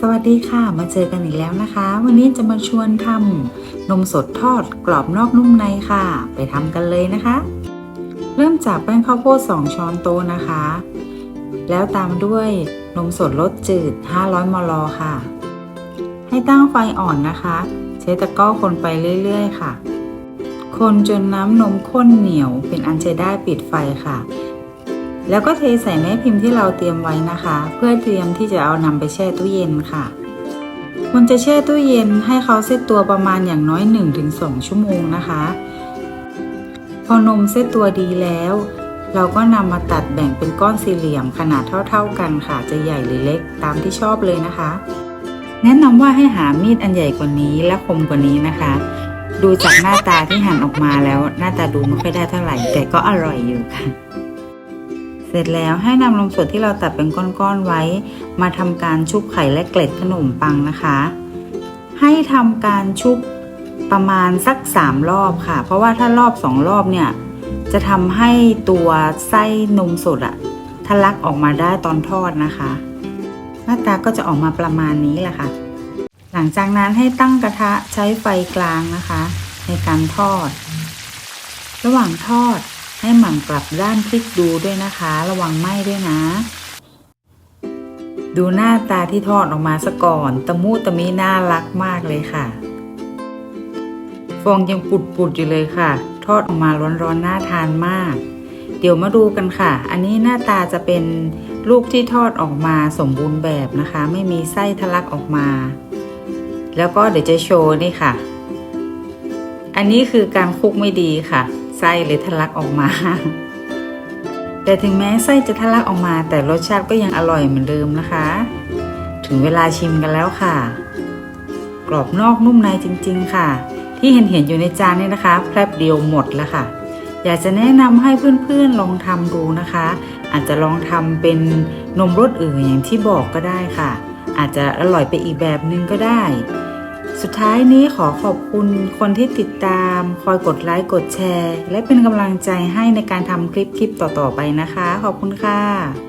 สวัสดีค่ะ มาเจอกันอีกแล้วนะคะ วันนี้จะมาชวนทำนมสดทอดกรอบนอกนุ่มในค่ะ ไปทำกันเลยนะคะ เริ่มจากแป้งข้าวโพด2ช้อนโต๊ะนะคะ แล้วตามด้วยนมสดรสจืด 500 มลค่ะ ให้ตั้งไฟอ่อนนะคะ ใช้ตะกร้อคนไปเรื่อย ๆ ค่ะ คนจนน้ำนมข้นเหนียวเป็นอันใช้ได้ปิดไฟค่ะ แล้วก็เทใส่แม่พิมพ์ที่เราเตรียมไว้นะคะ เพื่อเตรียมที่จะเอานำไปแช่ตู้เย็นค่ะควรจะแช่ตู้เย็นให้เขาเซตตัวประมาณอย่างน้อย 1-2 ชั่วโมงนะคะ พอนมเซตตัวดีแล้ว เราก็นำมาตัดแบ่งเป็นก้อนสี่เหลี่ยมขนาดเท่าๆกันค่ะ จะใหญ่หรือเล็กตามที่ชอบเลยนะคะ แนะนำว่าให้หามีดอันใหญ่กว่านี้และคมกว่านี้นะคะ ดูจากหน้าตาที่หั่นออกมาแล้วหน้าตาดูไม่ค่อยได้เท่าไหร่ แต่ก็อร่อยอยู่ค่ะ เสร็จแล้วให้นำนมสดที่เราตัดเป็นก้อนๆไว้ มาทำการชุบไข่และเกล็ดขนมปังนะคะ ให้ทำการชุบประมาณสัก 3 รอบค่ะ เพราะว่าถ้ารอบ 2 รอบเนี่ย จะทำให้ตัวไส้นมสดอะทะลักออกมาได้ตอนทอดนะคะ หน้าตาก็จะออกมาประมาณนี้แหละค่ะ หลังจากนั้นให้ตั้งกระทะใช้ไฟกลางนะคะ ในการทอด ระหว่างทอด ให้หมั่นกลับด้านพลิกดูด้วยนะคะ ระวังไหม้ด้วยนะ ดูหน้าตาที่ทอดออกมาซะก่อน ตะมูตะมีน่ารักมากเลยค่ะ ฟองยังปุดๆอยู่เลยค่ะ ทอดออกมาร้อนๆน่าทานมาก เดี๋ยวมาดูกันค่ะ อันนี้หน้าตาจะเป็นลูกที่ทอดออกมาสมบูรณ์แบบนะคะ ไม่มีไส้ทะลักออกมา แล้วก็เดี๋ยวจะโชว์นี่ค่ะ อันนี้คือการคลุกไม่ดีค่ะ ไส้เลยทะลักออกมา แต่ถึงแม้ไส้จะทะลักออกมา แต่รสชาติก็ยังอร่อยเหมือนเดิมนะคะ ถึงเวลาชิมกันแล้วค่ะ กรอบนอกนุ่มในจริง ๆ ค่ะ ที่เห็นเห็นอยู่ในจานนี่นะคะแป๊บเดียวหมดแล้วค่ะ อยากจะแนะนำให้เพื่อนๆลองทำดูนะคะ อาจจะลองทำเป็นนมรสอื่นอย่างที่บอกก็ได้ค่ะ อาจจะอร่อยไปอีกแบบนึงก็ได้ สุดท้ายนี้ขอขอบคุณคนที่ติดตาม คอยกดไลค์กดแชร์ และเป็นกำลังใจให้ในการทำคลิปคลิปต่อๆไปนะคะ ขอบคุณค่ะ